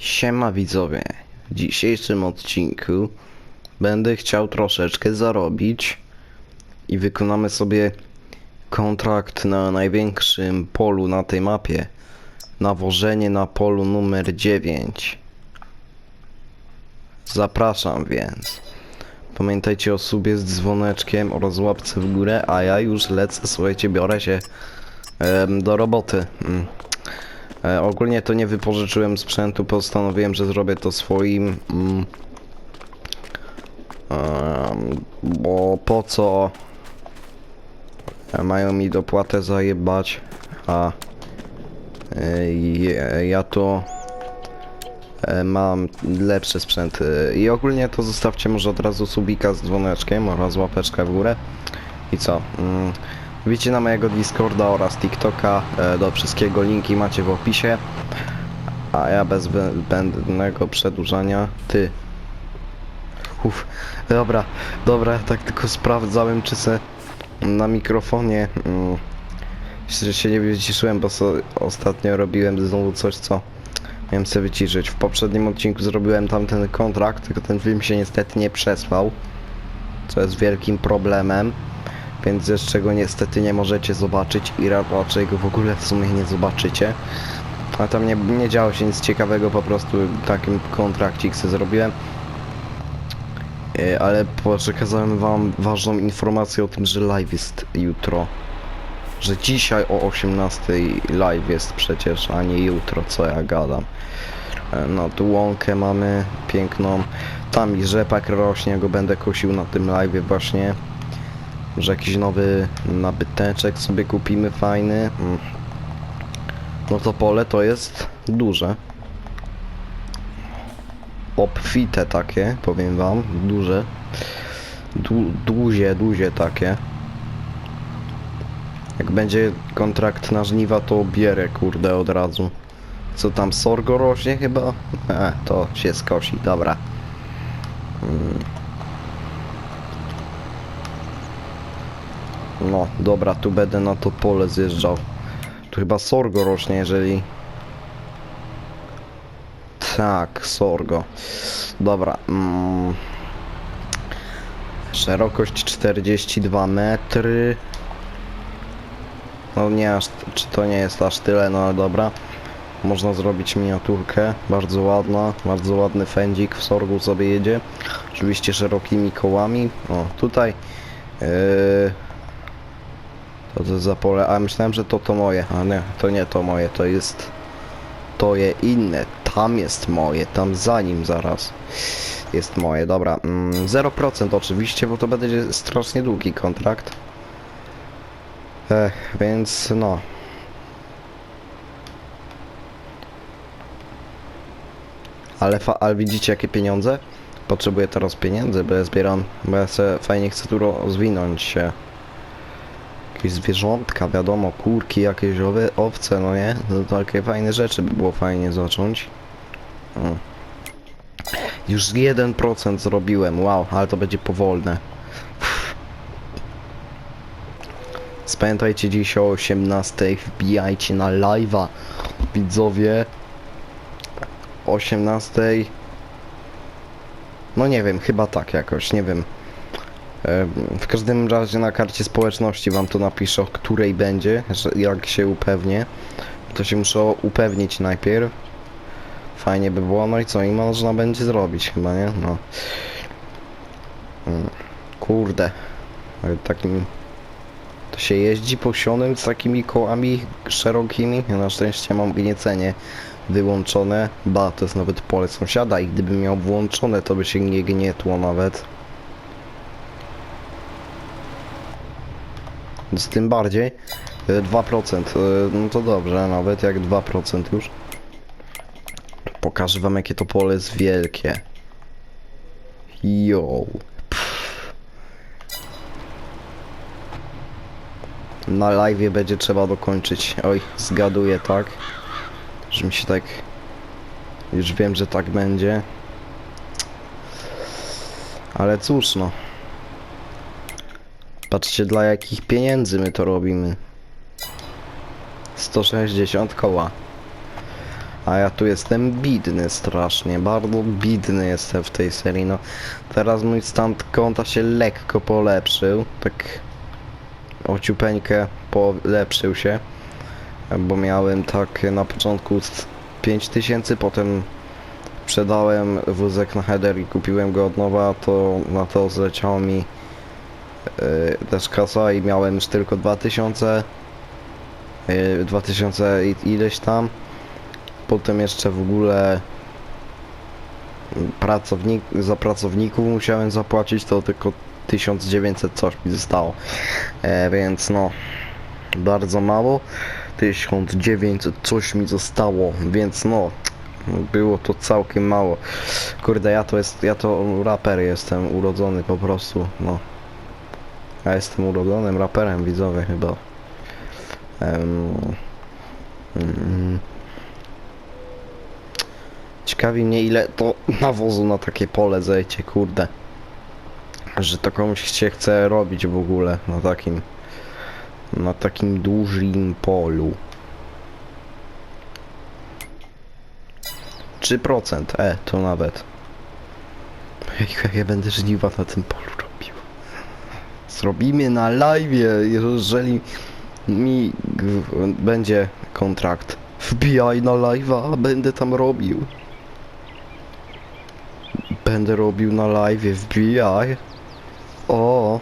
Siema widzowie. W dzisiejszym odcinku będę chciał troszeczkę zarobić i wykonamy sobie kontrakt na największym polu na tej mapie. Nawożenie na polu numer 9. Zapraszam więc. Pamiętajcie o subie z dzwoneczkiem oraz łapce w górę, a ja już lecę, słuchajcie, biorę się em, do roboty. Mm. E, ogólnie to nie wypożyczyłem sprzętu, postanowiłem, że zrobię to swoim. Mm, bo po co e, mają mi dopłatę zajebać, a e, ja to mam lepszy sprzęt. I ogólnie to zostawcie może od razu subika z dzwoneczkiem oraz łapeczkę w górę. I co? Wbicie na mojego Discorda oraz TikToka. E, do wszystkiego linki macie w opisie. A ja bez zbędnego przedłużania. Ty. Uff. Dobra, dobra, tak tylko sprawdzałem czy se na mikrofonie mm, się- nie wyciszyłem, bo ostatnio robiłem znowu coś, co miałem sobie wyciszyć. W poprzednim odcinku zrobiłem tamten kontrakt, tylko ten film się niestety nie przesłał, co jest wielkim problemem więc jeszcze go niestety nie możecie zobaczyć i ra- raczej go w ogóle w sumie nie zobaczycie. A tam nie, nie działo się nic ciekawego, po prostu takim kontrakcik sobie zrobiłem. E, Ale przekazałem wam ważną informację o tym, że live jest jutro. Że dzisiaj o 18 live jest przecież, a nie jutro, co ja gadam. E, No tu łąkę mamy piękną. Tam i rzepak rośnie, go będę kosił na tym live właśnie. Może jakiś nowy nabyteczek sobie kupimy fajny. Mm. No to pole to jest duże. Obfite takie, powiem wam, duże. Du duzie, duzie takie. Jak będzie kontrakt na żniwa, to bierę, kurde, od razu. Co tam, sorgo rośnie chyba? E, to się skosi, dobra. Mm. No, dobra, tu będę na to pole zjeżdżał. Tu chyba sorgo rośnie, jeżeli... Tak, sorgo. Dobra. Mm. Szerokość 42 metry. No nie aż, czy to nie jest aż tyle, no ale dobra. Można zrobić miniaturkę, bardzo ładna, bardzo ładny fędzik w sorgu sobie jedzie. Oczywiście szerokimi kołami. O, tutaj... Yy, to to za pole, a myślałem, że to to moje, a nie, to nie to moje, to jest to je inne, tam jest moje, tam za nim zaraz jest moje, dobra, mm, 0% oczywiście, bo to będzie strasznie długi kontrakt. Ech, więc no. Ale, ale widzicie jakie pieniądze? Potrzebuję teraz pieniędzy, bo ja zbieram, bo ja fajnie chcę tu rozwinąć się jakieś zwierzątka, wiadomo, kurki, jakieś owe, owce, no nie? To takie fajne rzeczy by było fajnie zacząć. O. Już z 1% zrobiłem, wow, ale to będzie powolne. Spamiętajcie dziś o 18 wbijajcie na live'a, widzowie. 18 No nie wiem, chyba tak jakoś, nie wiem. W każdym razie na karcie społeczności wam to napiszę, o której będzie, jak się upewnię. To się muszę upewnić najpierw. Fajnie by było, no i co, i można będzie zrobić chyba, nie? No. Mm, Kurde. Takim... To się jeździ posionym z takimi kołami szerokimi. Na szczęście mam gniecenie wyłączone. Ba, to jest nawet pole sąsiada i gdybym miał włączone, to by się nie gnietło nawet. Z tym bardziej. e, 2%. e, No to dobrze, nawet jak 2% już. Pokażę wam jakie to pole jest wielkie. Yo. Na live będzie trzeba dokończyć. Oj, zgaduję tak. Że mi się tak... Już wiem, że tak będzie. Ale cóż no. Patrzcie dla jakich pieniędzy my to robimy. 160 koła. A ja tu jestem bidny strasznie, bardzo bidny jestem w tej serii, no. Teraz mój stan konta się lekko polepszył, tak ociupeńkę polepszył się, bo miałem tak na początku z 5000, potem sprzedałem wózek na header i kupiłem go od nowa, to na to zleciało mi też kasa i miałem już tylko 2000 yy, 2000 i ileś tam. Potem jeszcze w ogóle pracownik, za pracowników musiałem zapłacić to tylko 1900 coś mi zostało. E, więc no bardzo mało. 1900 coś mi zostało więc no było to całkiem mało. Kurde ja to jest ja to raper jestem urodzony po prostu no ja jestem urodzonym raperem widzowie chyba Em, mm. Ciekawi mnie ile to nawozu na takie pole zejdzie, kurde. Że to komuś się chce robić w ogóle na takim na takim dużym polu. 3%, e, to nawet. Ejka, ja będę żniwa na tym polu. Zrobimy na live, jeżeli mi będzie kontrakt. Wbijaj na live'a, będę tam robił. Będę robił na live, wbijaj. O.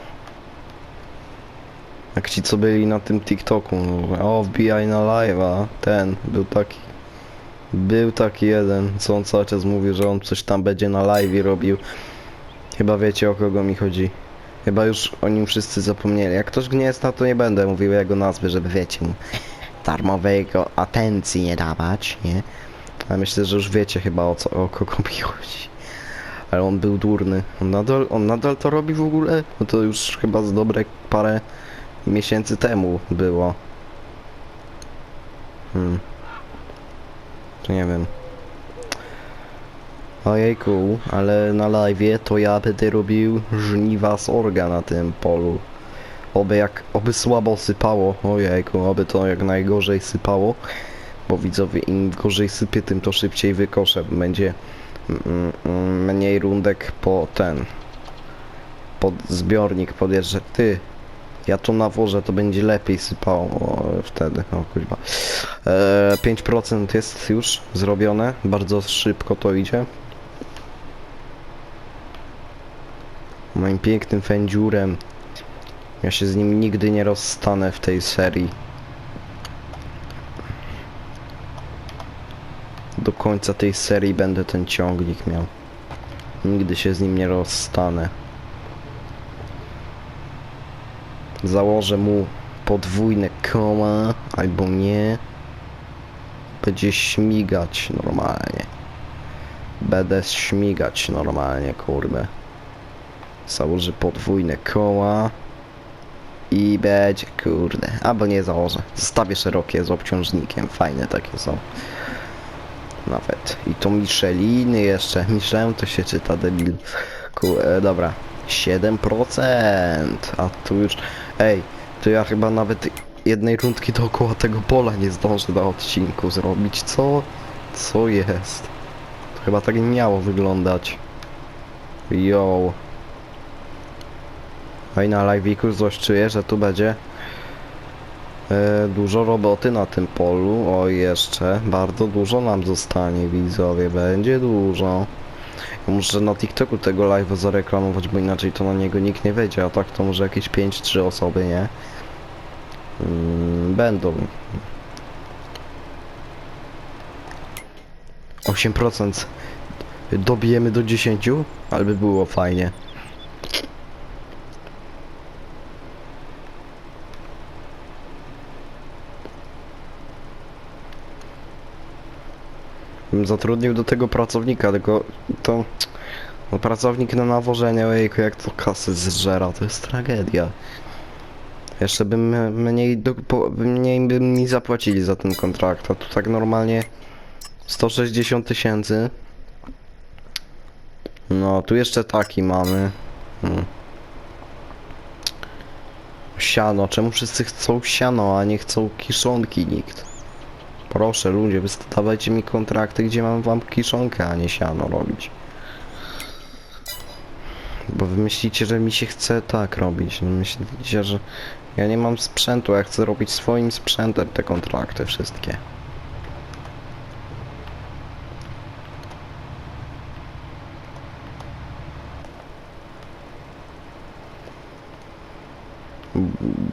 Jak ci co byli na tym TikToku, no, o wbijaj na live'a, ten był taki. Był taki jeden, co on cały czas mówił, że on coś tam będzie na live robił. Chyba wiecie o kogo mi chodzi. Chyba już o nim wszyscy zapomnieli. Jak ktoś nie jest na to nie będę mówił jego nazwy, żeby wiecie mu darmowego atencji nie dawać, nie? Ale myślę, że już wiecie chyba o co o kogo mi chodzi. Ale on był durny. On nadal, on nadal to robi w ogóle? No to już chyba z dobre parę miesięcy temu było. Hmm. To nie wiem. Ojejku, ale na live to ja będę robił żniwa z orga na tym polu. Oby jak, oby słabo sypało, ojejku, oby to jak najgorzej sypało. Bo widzowie, im gorzej sypie, tym to szybciej wykoszę. Będzie mniej rundek po ten. Pod zbiornik podjeżdżę. Ty, ja to nawożę, to będzie lepiej sypało o, wtedy. O kurwa. E, 5% jest już zrobione. Bardzo szybko to idzie. Moim pięknym fędziurem. Ja się z nim nigdy nie rozstanę w tej serii. Do końca tej serii będę ten ciągnik miał. Nigdy się z nim nie rozstanę. Założę mu podwójne koła, albo nie. Będzie śmigać normalnie. Będę śmigać normalnie, kurde. Założę podwójne koła. I będzie, kurde. Albo nie założę. Zostawię szerokie z obciążnikiem. Fajne takie są. Nawet. I to Micheliny jeszcze. Michelin to się czyta debil. Ku, e, dobra. 7%. A tu już... Ej, to ja chyba nawet jednej rundki dookoła tego pola nie zdążę na odcinku zrobić. Co? Co jest? To chyba tak nie miało wyglądać. Yo. I na live'iku coś czuję, że tu będzie e, dużo roboty na tym polu. O jeszcze, bardzo dużo nam zostanie widzowie, będzie dużo. Muszę na TikToku tego live'a zareklamować, bo inaczej to na niego nikt nie wejdzie, a tak to może jakieś 5-3 osoby, nie? Mm, będą. 8% dobijemy do 10, ale by było fajnie. Bym zatrudnił do tego pracownika, tylko to... No, pracownik na nawożenie, ojejku, jak to kasy zżera, to jest tragedia. Jeszcze bym mniej, do, po, mniej by mi zapłacili za ten kontrakt, a tu tak normalnie 160 tysięcy. No, tu jeszcze taki mamy. Hmm. Siano, czemu wszyscy chcą siano, a nie chcą kiszonki nikt? Proszę ludzie, wystawajcie mi kontrakty, gdzie mam wam kiszonkę, a nie siano robić. Bo wy myślicie, że mi się chce tak robić. No myślicie, że ja nie mam sprzętu, ja chcę robić swoim sprzętem te kontrakty wszystkie.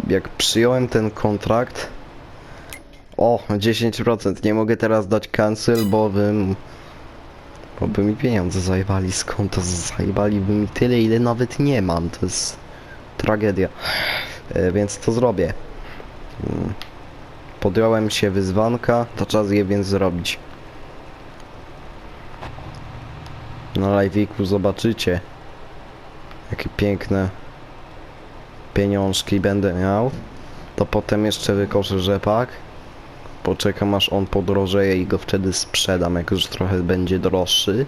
Jak przyjąłem ten kontrakt, o, 10%. Nie mogę teraz dać cancel, bo bym... Bo by mi pieniądze zajebali z konta. Zajebaliby mi tyle, ile nawet nie mam. To jest tragedia. E, więc to zrobię. Mm. Podjąłem się wyzwanka, to czas je więc zrobić. Na live'iku zobaczycie, jakie piękne pieniążki będę miał. To potem jeszcze wykoszę rzepak. Poczekam aż on podrożeje i go wtedy sprzedam, jak już trochę będzie droższy.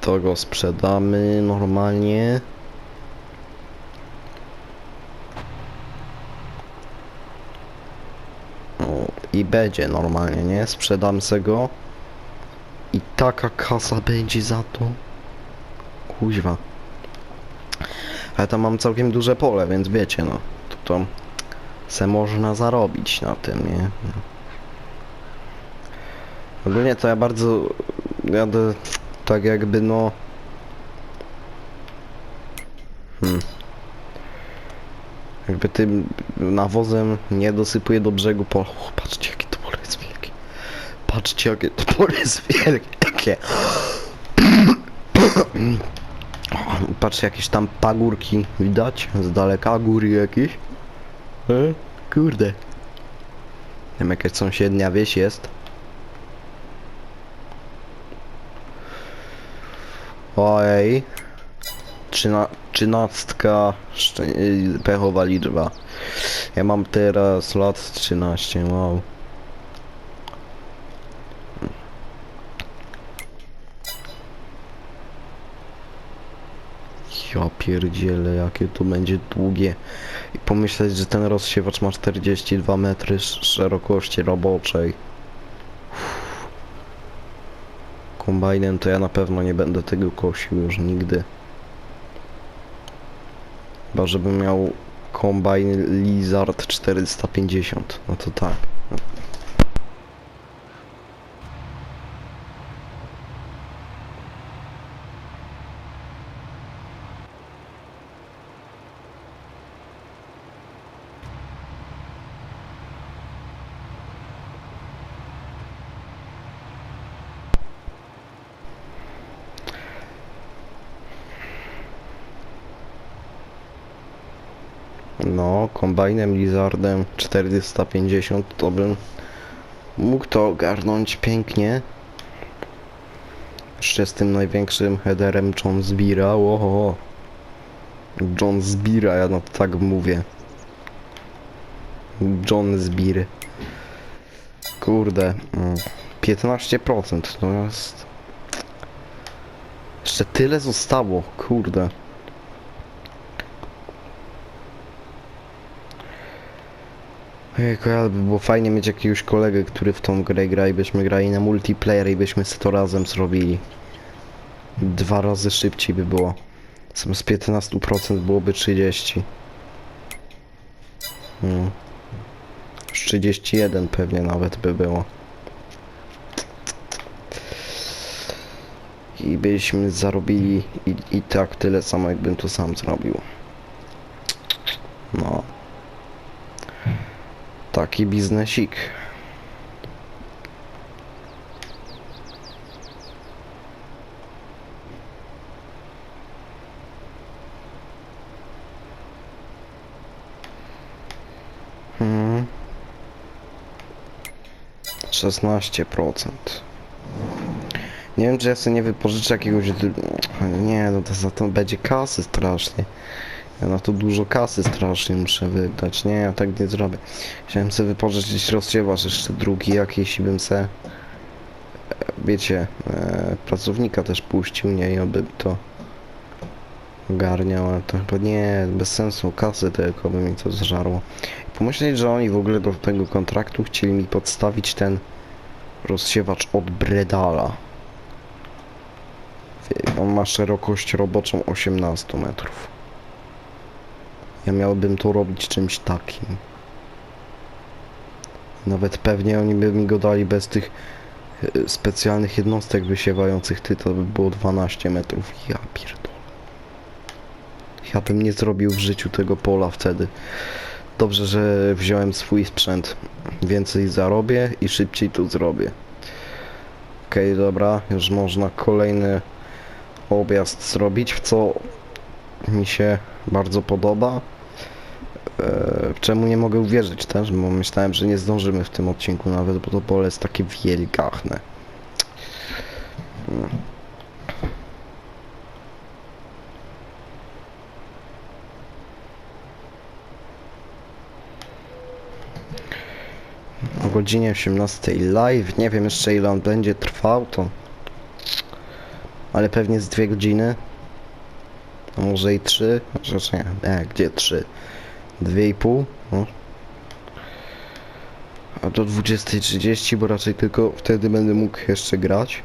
To go sprzedamy normalnie. I będzie normalnie, nie? Sprzedam se go. I taka kasa będzie za to. Kuźwa. Ale tam mam całkiem duże pole, więc wiecie, no. To, to se można zarobić na tym, nie? Ogólnie to ja bardzo jadę tak jakby no... Hmm. Jakby tym nawozem nie dosypuję do brzegu pola. O, patrzcie jakie to pole jest wielkie. Patrzcie jakie to pole jest wielkie. Patrzcie jakieś tam pagórki widać z daleka, góry jakieś. E? Kurde. Nie wiem, jakaś sąsiednia wieś jest. Ojej. Trzyna trzynastka y, pechowa liczba. Ja mam teraz lat 13, wow. Ja pierdzielę, jakie to będzie długie. I pomyśleć, że ten rozsiewacz ma 42 metry sz- szerokości roboczej. Uff. Kombajnem to ja na pewno nie będę tego kosił już nigdy. Chyba żebym miał kombajn Lizard 450. No to tak. No, kombajnem Lizardem 450 to bym mógł to ogarnąć pięknie. Jeszcze z tym największym headerem John Zbira. Oho. John Zbira, ja no tak mówię. John Zbir. Kurde. mm, 15% to jest... Jeszcze tyle zostało, kurde. Ojejku, ale by było fajnie mieć jakiegoś kolegę, który w tą grę gra i byśmy grali na multiplayer i byśmy to razem zrobili. Dwa razy szybciej by było. Zamiast 15% byłoby 30. Hmm. Już 31 pewnie nawet by było. I byśmy zarobili i, i tak tyle samo jakbym to sam zrobił. No. Taki biznesik. Hmm. 16%. Nie wiem, czy ja sobie nie wypożyczę jakiegoś... Nie, no to za to będzie kasy strasznie. Ja na to dużo kasy strasznie muszę wydać. Nie, ja tak nie zrobię. Chciałem sobie wypożyczyć rozsiewacz jeszcze drugi jakiś i bym se... e, Wiecie, e, pracownika też puścił, nie? I aby to ogarniał, ale to chyba nie, bez sensu, kasy tylko by mi to zżarło. Pomyśleć, że oni w ogóle do tego kontraktu chcieli mi podstawić ten rozsiewacz od Bredala. On ma szerokość roboczą 18 metrów. Ja miałbym to robić czymś takim. Nawet pewnie oni by mi go dali bez tych e, specjalnych jednostek wysiewających ty, to by było 12 metrów. Ja pierdolę. Ja bym nie zrobił w życiu tego pola wtedy. Dobrze, że wziąłem swój sprzęt. Więcej zarobię i szybciej to zrobię. Okej, dobra, już można kolejny objazd zrobić, w co mi się bardzo podoba. Eee, czemu nie mogę uwierzyć też, bo myślałem, że nie zdążymy w tym odcinku nawet, bo to pole jest takie wielgachne. O godzinie 18 live, nie wiem jeszcze ile on będzie trwał, to... Ale pewnie z dwie godziny. A może i trzy? Rzecz nie, nie, gdzie trzy? Dwie i pół? No. A do 20.30, bo raczej tylko wtedy będę mógł jeszcze grać.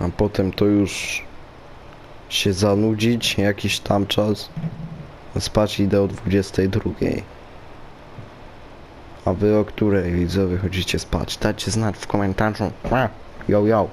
A potem to już się zanudzić jakiś tam czas. Spać idę o 22. A wy o której widzowie chodzicie spać? Dajcie znać w komentarzu. Yo, yo.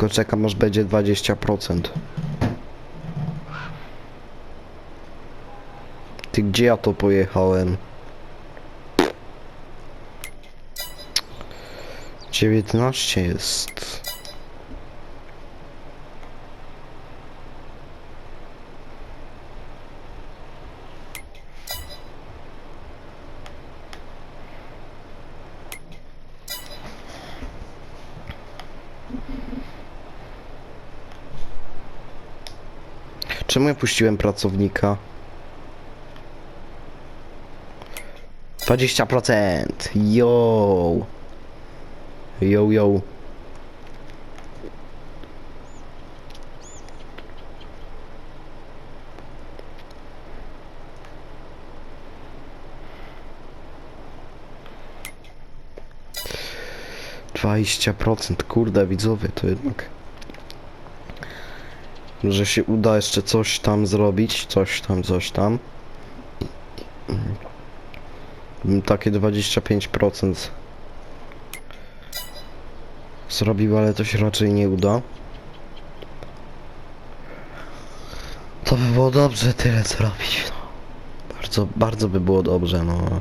Tylko czekam aż będzie 20%. Ty gdzie ja to pojechałem? 19 jest. Czemu ja puściłem pracownika? 20%! Yo! Yo, yo. Dwadzieścia procent, kurde widzowie, to jednak że się uda jeszcze coś tam zrobić, coś tam, coś tam. Takie 25% zrobił, ale to się raczej nie uda. To by było dobrze tyle zrobić. No. Bardzo, bardzo by było dobrze, no.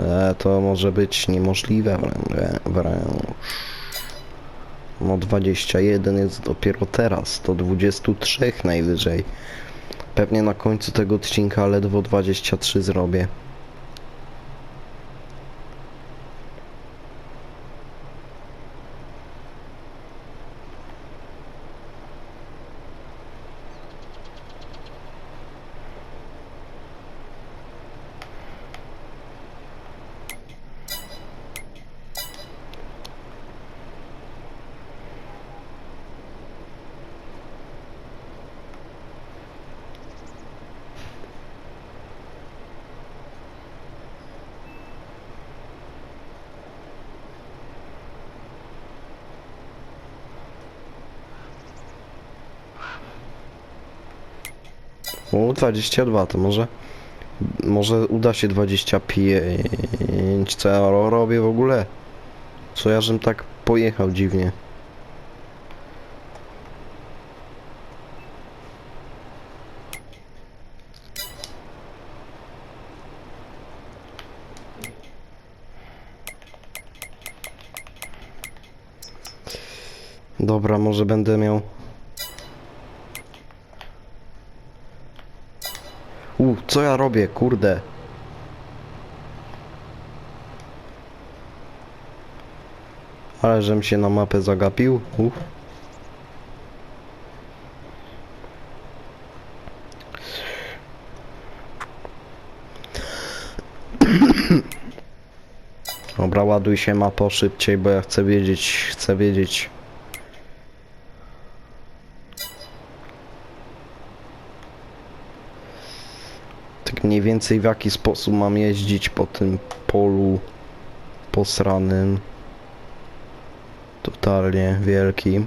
Ale to może być niemożliwe wrę- wręcz. No 21 jest dopiero teraz, to 23 najwyżej. Pewnie na końcu tego odcinka ledwo 23 zrobię. O, 22 to może. Może uda się 25. Co ja ro- robię w ogóle? Co ja żem tak pojechał dziwnie. Dobra, może będę miał. Co ja robię, kurde? Ale żem się na mapę zagapił. Uf. Dobra, ładuj się mapo szybciej, bo ja chcę wiedzieć, chcę wiedzieć. Mniej więcej w jaki sposób mam jeździć po tym polu posranym. Totalnie wielkim.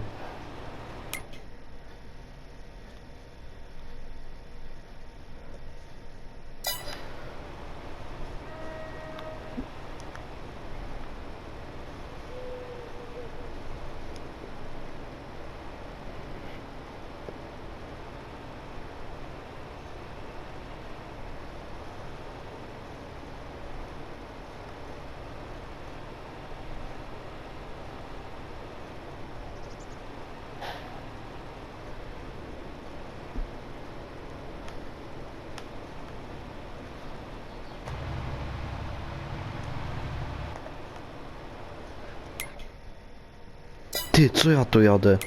Ty, co ja to jadę?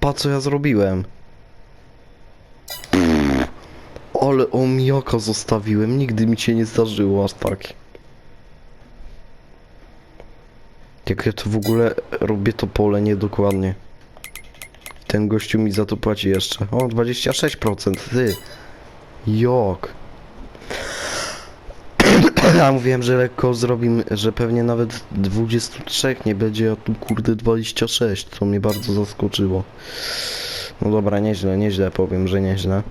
Pa, co ja zrobiłem? Pff, ale omijaka zostawiłem, nigdy mi się nie zdarzyło aż tak. Jak ja to w ogóle robię to pole niedokładnie. Ten gościu mi za to płaci jeszcze. O, 26%, ty. Jok. Ja mówiłem, że lekko zrobimy, że pewnie nawet 23 nie będzie, a tu kurde 26, co mnie bardzo zaskoczyło. No dobra, nieźle, nieźle powiem, że nieźle.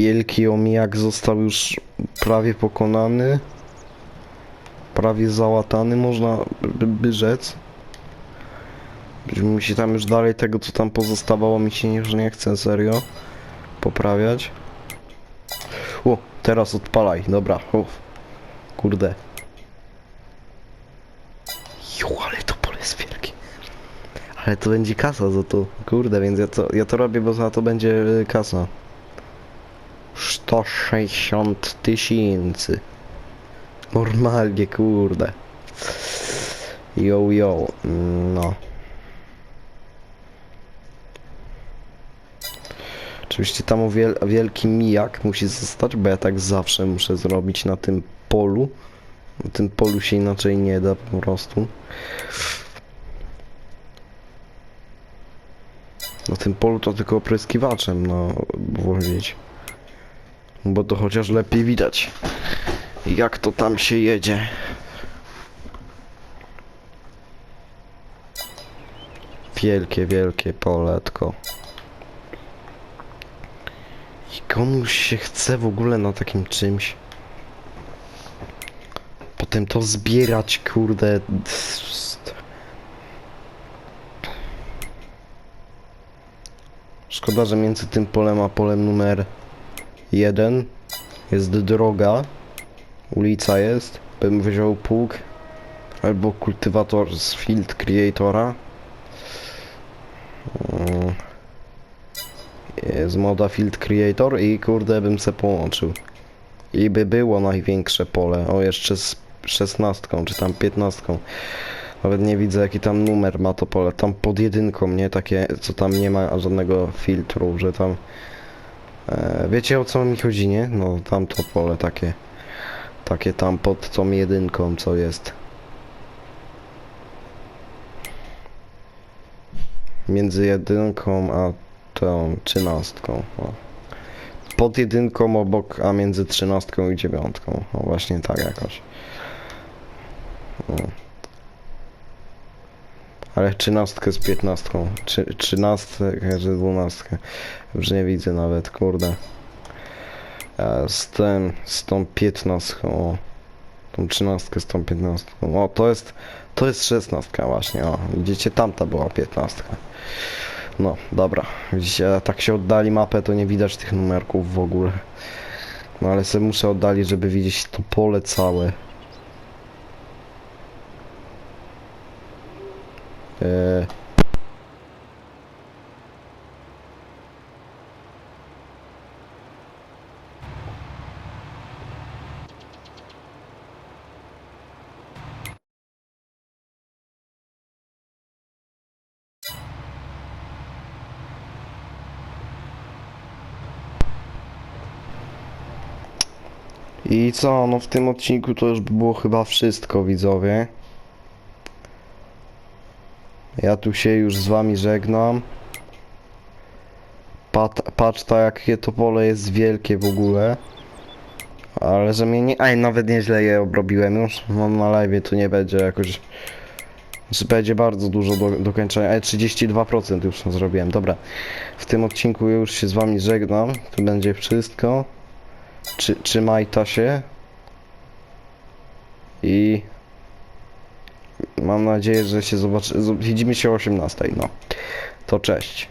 Wielki omijak został już prawie pokonany. Prawie załatany, można by, rzec. Mi się tam już dalej tego, co tam pozostawało, mi się już nie chce serio poprawiać. O, teraz odpalaj, dobra, uff. Kurde. Jo, ale to pole jest wielkie. Ale to będzie kasa za to, kurde, więc ja to, ja to robię, bo za to będzie y, kasa. 160 tysięcy. Normalnie, kurde. Yo, yo, no. Oczywiście tam wiel wielki mijak musi zostać, bo ja tak zawsze muszę zrobić na tym polu. Na tym polu się inaczej nie da po prostu. Na tym polu to tylko opryskiwaczem, no, włożyć. Bo to chociaż lepiej widać, jak to tam się jedzie. Wielkie, wielkie poletko. I komuś się chce w ogóle na takim czymś. Potem to zbierać, kurde. Szkoda, że między tym polem a polem numer jeden Jest droga. Ulica jest. Bym wziął pług. Albo kultywator z Field Creatora. Mm. Jest moda Field Creator i kurde bym se połączył. I by było największe pole. O jeszcze z szesnastką, czy tam piętnastką. Nawet nie widzę jaki tam numer ma to pole. Tam pod jedynką, nie? Takie, co tam nie ma żadnego filtru, że tam... E, wiecie o co mi chodzi, nie? No tam to pole takie. Takie tam pod tą jedynką, co jest. Między jedynką a tą trzynastką. O. Pod jedynką obok, a między trzynastką i dziewiątką. O właśnie tak jakoś. O. Ale trzynastkę z piętnastką. Trzynastkę czy dwunastkę. Już nie widzę nawet, kurde. Z tym, z tą piętnastką. O. Tą trzynastkę z tą piętnastką. O, to jest, to jest szesnastka właśnie. O, widzicie, tamta była piętnastka. No, dobra. Widzicie, tak się oddali mapę, to nie widać tych numerków w ogóle. No ale sobie muszę oddalić, żeby widzieć to pole całe. Eee... I co, no w tym odcinku to już by było chyba wszystko, widzowie. Ja tu się już z wami żegnam. Pat, patrz ta jakie to pole jest wielkie w ogóle. Ale że mnie nie... Aj, nawet nieźle je obrobiłem już. Mam na live, tu nie będzie jakoś... Będzie bardzo dużo do, do kończenia. Ale 32% już zrobiłem. Dobra. W tym odcinku już się z wami żegnam. To będzie wszystko. Czy, trzymajta się. I mam nadzieję, że się zobaczy. Widzimy się o 18. No. To cześć.